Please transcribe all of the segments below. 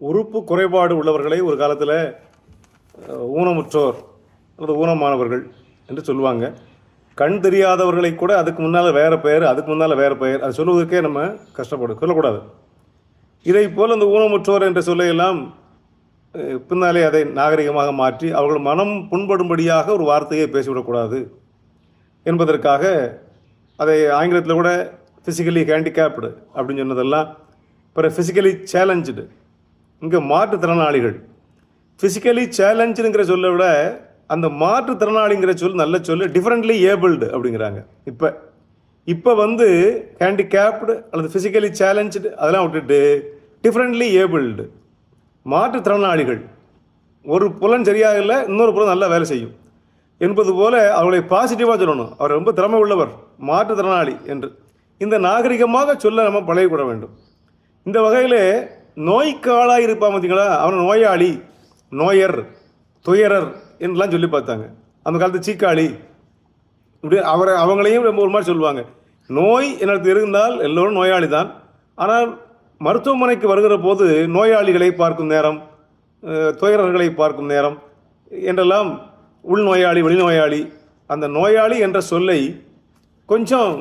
உறுப்பு குறைபாடு உள்ளவர்களை ஒரு காலத்தில் ஊனமுற்றோர் அல்லது ஊனமானவர்கள் என்று சொல்லுவாங்க. கண் தெரியாதவர்களை கூட அதுக்கு முன்னால் வேறு பெயர் அதுக்கு முன்னால் வேறு பெயர் அது சொல்லுவதற்கே நம்ம கஷ்டப்படும் சொல்லக்கூடாது. இதை போல் அந்த ஊனமுற்றோர் என்ற சொல்லையெல்லாம் பின்னாலே அதை நாகரிகமாக மாற்றி அவர்கள் மனம் புண்படும்படியாக ஒரு வார்த்தையை பேசிவிடக்கூடாது என்பதற்காக அதை ஆங்கிலத்தில் கூட ஃபிசிக்கலி ஹேண்டிகேப்டு அப்படின்னு சொன்னதெல்லாம் பிற ஃபிசிக்கலி சேலஞ்சு இங்கே மாற்றுத்திறனாளிகள் ஃபிசிக்கலி சேலஞ்சுங்கிற சொல்லை விட அந்த மாற்றுத்திறனாளிங்கிற சொல் நல்ல சொல் டிஃப்ரெண்ட்லி ஏபிள்டு அப்படிங்கிறாங்க. இப்போ இப்போ வந்து ஹேண்டிகேப்டு அல்லது ஃபிசிக்கலி சேலஞ்சு அதெல்லாம் விட்டுட்டு டிஃப்ரெண்ட்லி ஏபிள்டு மாற்றுத்திறனாளிகள் ஒரு புலன் சரியாக இல்லை இன்னொரு புலன் நல்லா வேலை செய்யும். என்பது போல அவர்களை பாசிட்டிவாக சொல்லணும். அவர் ரொம்ப திறமை உள்ளவர் மாற்றுத்திறனாளி என்று. இந்த நாகரிகமாக சொல்ல நம்ம பழகிக்கூட வேண்டும். இந்த வகையில் நோய்க்கு ஆளாக இருப்பான் பார்த்தீங்களா அவன் நோயாளி நோயர் துயரர் என்றுலாம் சொல்லி பார்த்தாங்க. அந்த காலத்து சீக்காளி. இப்படி அவரை அவங்களையும் ரொம்ப ஒரு மாதிரி சொல்லுவாங்க. நோய் எனக்கு இருந்தால் எல்லோரும் நோயாளி தான் ஆனால் மருத்துவமனைக்கு வருகிற போது நோயாளிகளை பார்க்கும் நேரம் துயரர்களை பார்க்கும் நேரம் என்றெல்லாம் உள்நோயாளி வெளிநோயாளி அந்த நோயாளி என்ற சொல்லை கொஞ்சம்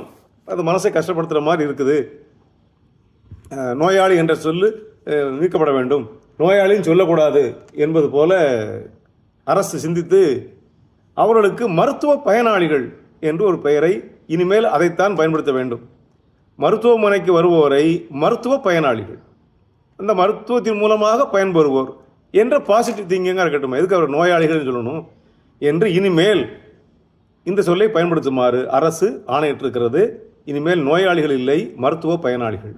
அது மனசை கஷ்டப்படுத்துகிற மாதிரி இருக்குது. நோயாளி என்ற சொல்லு நீக்கப்பட வேண்டும். நோயாளின்னு சொல்லக்கூடாது என்பது போல அரசு சிந்தித்து அவர்களுக்கு மருத்துவ பயனாளிகள் என்று ஒரு பெயரை இனிமேல் அதைத்தான் பயன்படுத்த வேண்டும். மருத்துவமனைக்கு வருவோரை மருத்துவ பயனாளிகள். அந்த மருத்துவத்தின் மூலமாக பயன்பெறுவோர் என்ற பாசிட்டிவ் திங்கிங்காக இருக்கட்டும் எதுக்கு அவர் நோயாளிகள்னு சொல்லணும் என்று இனிமேல் இந்த சொல்லை பயன்படுத்துமாறு அரசு ஆணையிட்டிருக்கிறது. இனிமேல் நோயாளிகள் இல்லை மருத்துவ பயனாளிகள்.